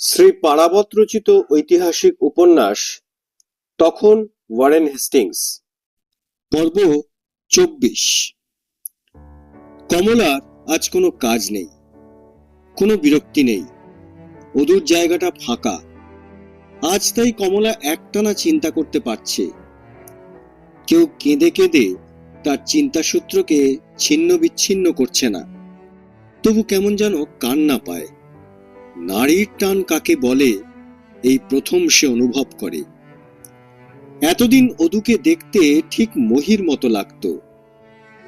শ্রী পারাবত রচিত ঐতিহাসিক উপন্যাস, তখন ওয়ারেন হেস্টিংস। পর্ব চব্বিশ। কমলার আজ কোনো কাজ নেই, কোনো বিরক্তি নেই, অদূর জায়গাটা ফাঁকা। আজ তাই কমলা একটানা চিন্তা করতে পারছে। কেউ কেঁদে কেঁদে তার চিন্তাসূত্রকে ছিন্ন বিচ্ছিন্ন করছে না। তবু কেমন যেন কান্না পায়। নারীর টান কাকে বলে, এই প্রথম সে অনুভব করে। এতদিন অদুকে দেখতে ঠিক মহির মতো লাগতো।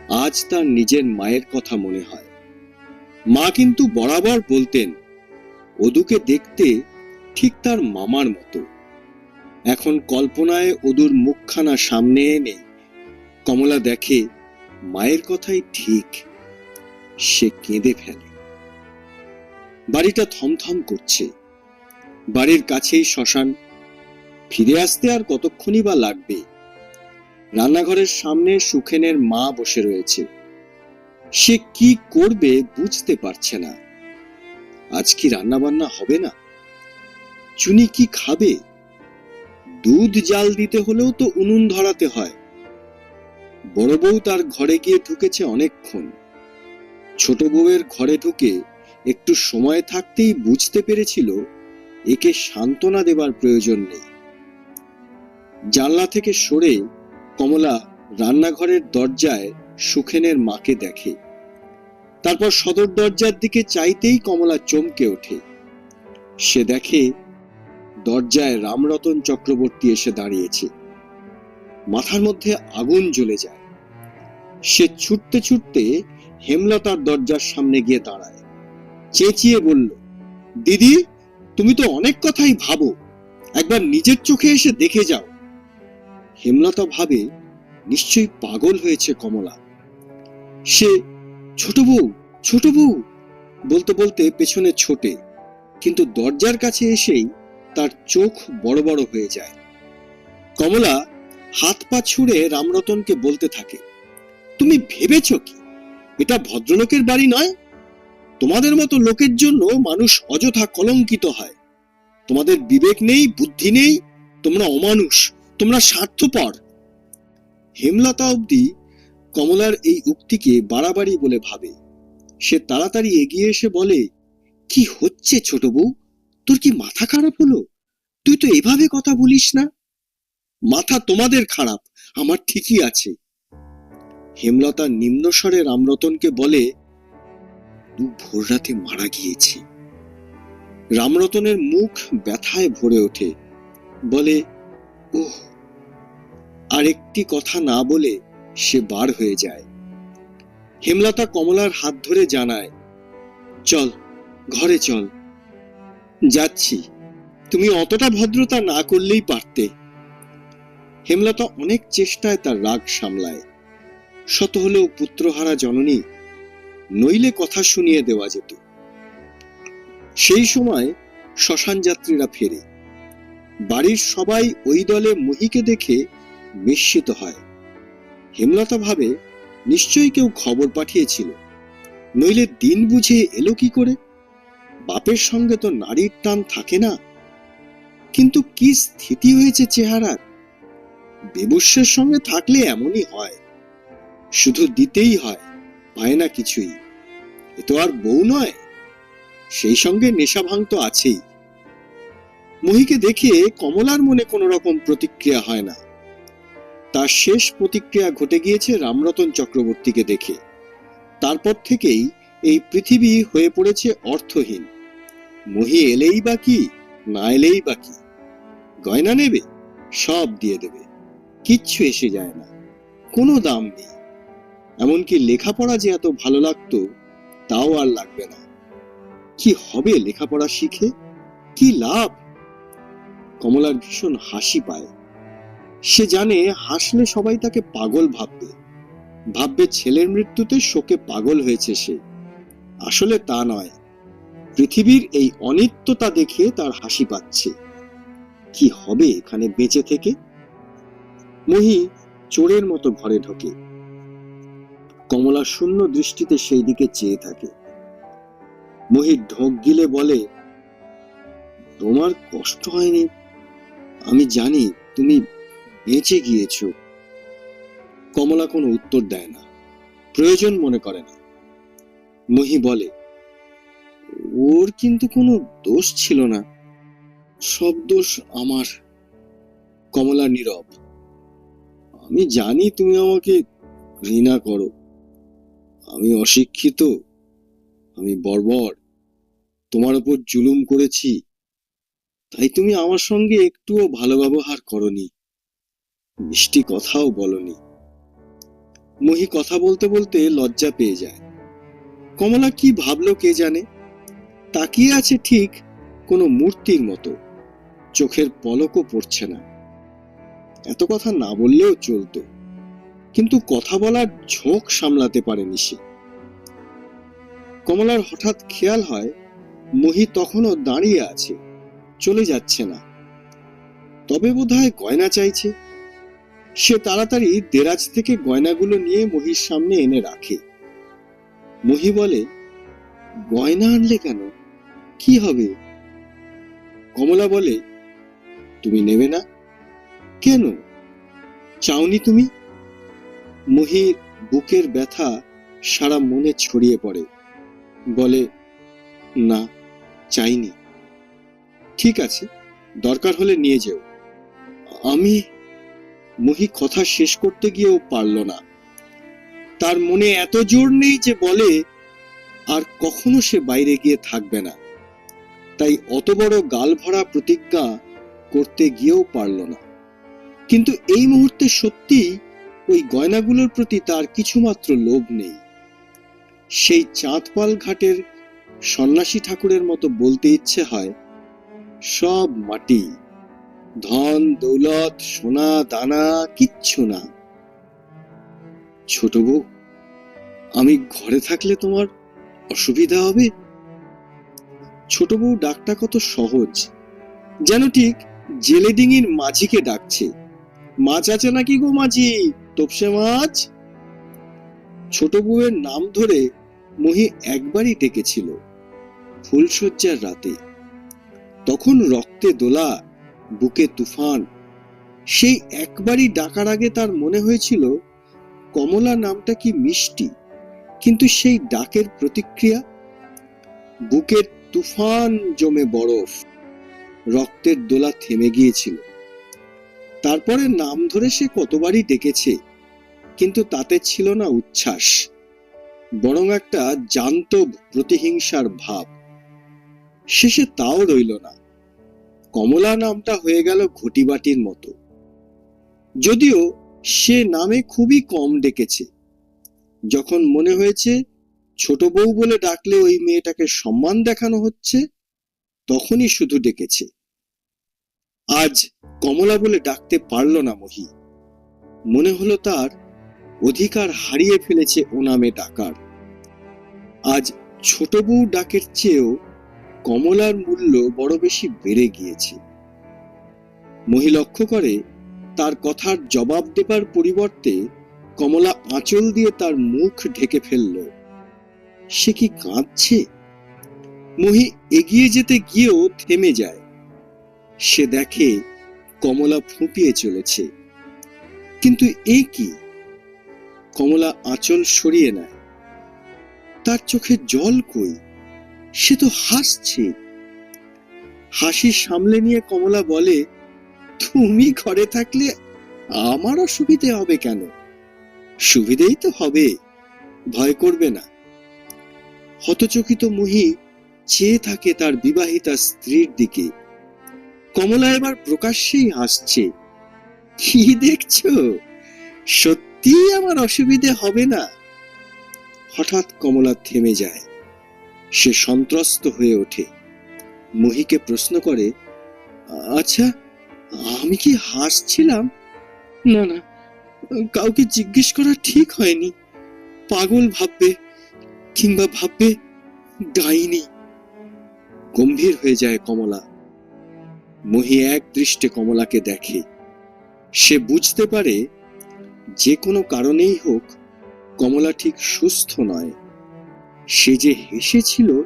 আজ তার নিজের মায়ের কথা মনে হয়। মা কিন্তু বরাবর বলতেন, অদুকে দেখতে ঠিক তার মামার মতো। এখন কল্পনায় অদূর মুখখানা সামনে এনে কমলা দেখে, মায়ের কথাই ঠিক। সে কেঁদে ফেলে। বাড়িটা থমথম করছে। বাড়ির কাছেই শ্মশান। ফিরে আসতে আর কতক্ষণই বা লাগবে? রান্নাঘরের সামনে সুখেনের মা বসে রয়েছে। সে কি করবে বুঝতে পারছে না। আজ কি রান্না বান্না হবে না? চুনি কি খাবে? দুধ জাল দিতে হলেও তো উনুন ধরাতে হয়। বড় বউ তার ঘরে গিয়ে ঢুকেছে অনেকক্ষণ। ছোট বউয়ের ঘরে ঢুকে একটু সময় থাকতেই বুঝতে পেরেছিল একে সান্ত্বনা দেবার প্রয়োজন নেই। জানলা থেকে সরে কমলা রান্নাঘরের দরজায় সুখেনের মাকে দেখে। তারপর সদর দরজার দিকে চাইতেই কমলা চমকে ওঠে। সে দেখে দরজায় রামরতন চক্রবর্তী এসে দাঁড়িয়েছে। মাথার মধ্যে আগুন জ্বলে যায়। সে ছুটতে ছুটতে হেমলতার দরজার সামনে গিয়ে দাঁড়ায়। চেঁচিয়ে বলল, দিদি, তুমি তো অনেক কথাই ভাবো। একবার নিজের চোখে এসে দেখে যাও। হেমলতা ভাবে, নিশ্চয়ই পাগল হয়েছে কমলা। সে ছোট বউ ছোট বউ! বলতে বলতে পেছনে ছোটে, কিন্তু দরজার কাছে এসেই তার চোখ বড় বড় হয়ে যায়। কমলা হাত পা ছুঁড়ে রামরতনকে বলতে থাকে, তুমি ভেবেছ কি? এটা ভদ্রলোকের বাড়ি নয়? তোমাদের মতো লোকের জন্য মানুষ অযথা কলঙ্কিত হয়। তোমাদের বিবেক নেই, বুদ্ধি নেই, তোমরা অমানুষ, তোমরা স্বার্থপর। হেমলতা অবধি কমলার এই উক্তিকে বাড়াবাড়ি বলে ভাবে। সে তাড়াতাড়ি এগিয়ে এসে বলে, কি হচ্ছে ছোট বউ? তোর কি মাথা খারাপ হলো? তুই তো এভাবে কথা বলিস না? মাথা তোমাদের খারাপ, আমার ঠিকই আছে। হেমলতা নিম্নস্বরে রামরতনকে বলে ভোর রাতে মারা গিয়েছি। রামরতনের মুখ ব্যথায় ভরে ওঠে। বলে, ওহ! আর একটি কথা না বলে সে বার হয়ে যায়। হেমলতা কমলার হাত ধরে জানায়, চল, ঘরে চল। যাচ্ছি। তুমি অতটা ভদ্রতা না করলেই পারতে। হেমলতা অনেক চেষ্টায় তার রাগ সামলায়। শত হলেও পুত্রহারা জননী নইলে কথা শুনিয়ে দেওয়া যেত। সেই সময় শ্মশান যাত্রীরা ফেরে। বাড়ির সবাই ওই দলে মহিকে দেখে বিস্মিত হয়। হেমলতা ভাবে, নিশ্চয়ই কেউ খবর পাঠিয়েছিল। নইলে দিন বুঝে এলো কি করে? বাপের সঙ্গে তো নারীর টান থাকে না। কিন্তু কি স্থিতি হয়েছে চেহারার? বিবস্যের সঙ্গে থাকলে এমনই হয়। শুধু দিতেই হয়। পায় না কিছুই। এ তো আর বউ নয়, সেই সঙ্গে নেশাভাঙ তো আছেই। মহিকে দেখে কমলার মনে কোনো রকম প্রতিক্রিয়া হয় না। তার শেষ প্রতিক্রিয়া ঘটে গিয়েছে রামরতন চক্রবর্তীকে দেখে। তারপর থেকেই এই পৃথিবী হয়ে পড়েছে অর্থহীন। মহি এলেই বা কি, না এলেই বা কি। গয়না নেবে, সব দিয়ে দেবে। কিচ্ছু এসে যায় না। কোনো দাম নেই। এমনকি লেখাপড়া যে এত ভালো লাগতো, তাও আর লাগবে না। কি হবে লেখাপড়া শিখে? কি লাভ? কমলার ভীষণ হাসি পায়। সে জানে হাসলে সবাই তাকে পাগল ভাববে। ভাববে ছেলের মৃত্যুতে শোকে পাগল হয়েছে সে। আসলে তা নয়। পৃথিবীর এই অনিত্যতা দেখে তার হাসি পাচ্ছে। কি হবে এখানে বেঁচে থেকে? মহি চোরের মতো ঘরে ঢোকে। কমলা শূন্য দৃষ্টিতে সেই দিকে চেয়ে থাকে। মহি ঢোক গিলে বলে, তোমার কষ্ট হয়নি। আমি জানি তুমি বেঁচে গিয়েছো কমলা কোনো উত্তর দেয় না। প্রয়োজন মনে করে না। মহি বলে, ওর কিন্তু কোনো দোষ ছিল না। সব দোষ আমার। কমলা নীরব, আমি জানি তুমি আমাকে ঘৃণা করো। আমি অশিক্ষিত, আমি বর্বর, তোমার উপর জুলুম করেছি। তাই তুমি আমার সঙ্গে একটুও ভালো ব্যবহার করনি। মিষ্টি কথাও বলনি। মহি কথা বলতে বলতে লজ্জা পেয়ে যায়। কমলা কি ভাবলো কে জানে? তাকিয়ে আছে ঠিক কোনো মূর্তির মতো। চোখের পলকও পড়ছে না। এত কথা না বললেও চলতো। কিন্তু কথা বলার ঝোঁক সামলাতে পারেনি সে। কমলার হঠাৎ খেয়াল হয়, মহি তখনও দাঁড়িয়ে আছে, চলে যাচ্ছে না। তবে বোধহয় গয়না চাইছে। সে তাড়াতাড়ি দেরাজ থেকে গয়নাগুলো নিয়ে মহির সামনে এনে রাখে। মহি বলে, গয়না আনলে কেন? কি হবে? কমলা বলে, তুমি নেবে না? কেন? চাওনি তুমি? মহির বুকের ব্যথা সারা মনে ছড়িয়ে পড়ে। বলে, না, চাইনি। ঠিক আছে, দরকার হলে নিয়ে যেও। আমি মহি কথা শেষ করতে গিয়েও পারল না। তার মনে এত জোর নেই যে বলে, আর কখনো সে বাইরে গিয়ে থাকবে না। তাই অত বড় গাল ভরা প্রতিজ্ঞা করতে গিয়েও পারল না। কিন্তু এই মুহূর্তে সত্যি ওই গয়নাগুলোর প্রতি তার কিছুমাত্র লোভ নেই। সেই চাঁদপাল ঘাটের সন্ন্যাসী ঠাকুরের মতো বলতে ইচ্ছে হয়, সব মাটি, ধন, দৌলত, সোনা, দানা, কিচ্ছু না। ছোট বউ, আমি ঘরে থাকলে তোমার অসুবিধা হবে? ছোট বউ ডাকটা কত সহজ। যেন ঠিক জেলে ডিঙির মাঝিকে ডাকছে। মাছ আছে নাকি গো মাঝি? তোপসে মাছ? ছোট বউয়ের নাম ধরে মহি একবারই ডেকেছিল ফুলশয্যার রাতে। তখন রক্তে দোলা, বুকে তুফান, সেই একবারই ডাকার আগে তার মনে হয়েছিল কমলা নামটা কি মিষ্টি, কিন্তু সেই ডাকের প্রতিক্রিয়া? বুকের তুফান জমে বরফ, রক্তের দোলা থেমে গিয়েছিল। তারপরে নাম ধরে সে কতবারই ডেকেছে? কিন্তু তাতে ছিল না উচ্ছ্বাস, বরং একটা জান্ত প্রতিহিংসার ভাব। শেষে তাও রইল না। কমলা নামটা হয়ে গেল ঘটিবাটির মতো। যদিও সে নামে খুবই কম ডেকেছে। যখন মনে হয়েছে ছোট বউ বলে ডাকলে ওই মেয়েটাকে সম্মান দেখানো হচ্ছে, তখনই শুধু ডেকেছে। আজ কমলা বলে ডাকতে পারল না মহি। মনে হলো তার অধিকার হারিয়ে ফেলেছে ও নামে ডাকার। আজ ছোট বউ ডাকের চেয়েও কমলার মূল্য বড় বেশি বেড়ে গিয়েছে। মহি লক্ষ্য করে, তার কথার জবাব দেবার পরিবর্তে কমলা আঁচল দিয়ে তার মুখ ঢেকে ফেলল। সে কি কাঁদছে? মহি এগিয়ে যেতে গিয়েও থেমে যায়। সে দেখে কমলা ফুঁপিয়ে চলেছে। কিন্তু এ কি? কমলা আঁচল সরিয়ে নেয়। তার চোখে জল কই? সে তো হাসছে। হাসি সামলে নিয়ে কমলা বলে, তুমি ঘরে থাকলে আমার অসুবিধে হবে কেন? সুবিধেই তো হবে, ভয় করবে না। হতচকিত মহি চেয়ে থাকে তার বিবাহিতা স্ত্রীর দিকে। কমলা এবার প্রকাশ্যেই হাসছে। কি দেখছ? সত্যি আমার অসুবিধে হবে না? হঠাৎ কমলা থেমে যায়। সে সন্ত্রস্ত হয়ে ওঠে। মহিকে প্রশ্ন করে আচ্ছা আমি কি হাসছিলাম? না না, কাউকে জিজ্ঞেস করা ঠিক হয়নি। পাগল ভাববে কিংবা ভাববে ডাইনি। গম্ভীর হয়ে যায় কমলা। মহি এক দৃষ্টে কমলাকে দেখে। সে বুঝতে পারে যে কোনো কারণেই হোক, কমলা ঠিক সুস্থ নয়। সে যে হেসেছিল,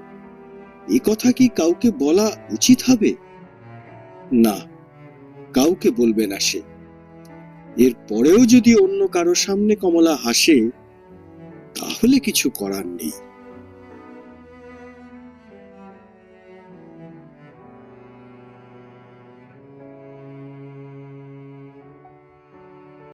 এ কথা কি কাউকে বলা উচিত হবে? না, কাউকে বলবে না সে। এর পরেও যদি অন্য কারও সামনে কমলা হাসে, তাহলে কিছু করার নেই।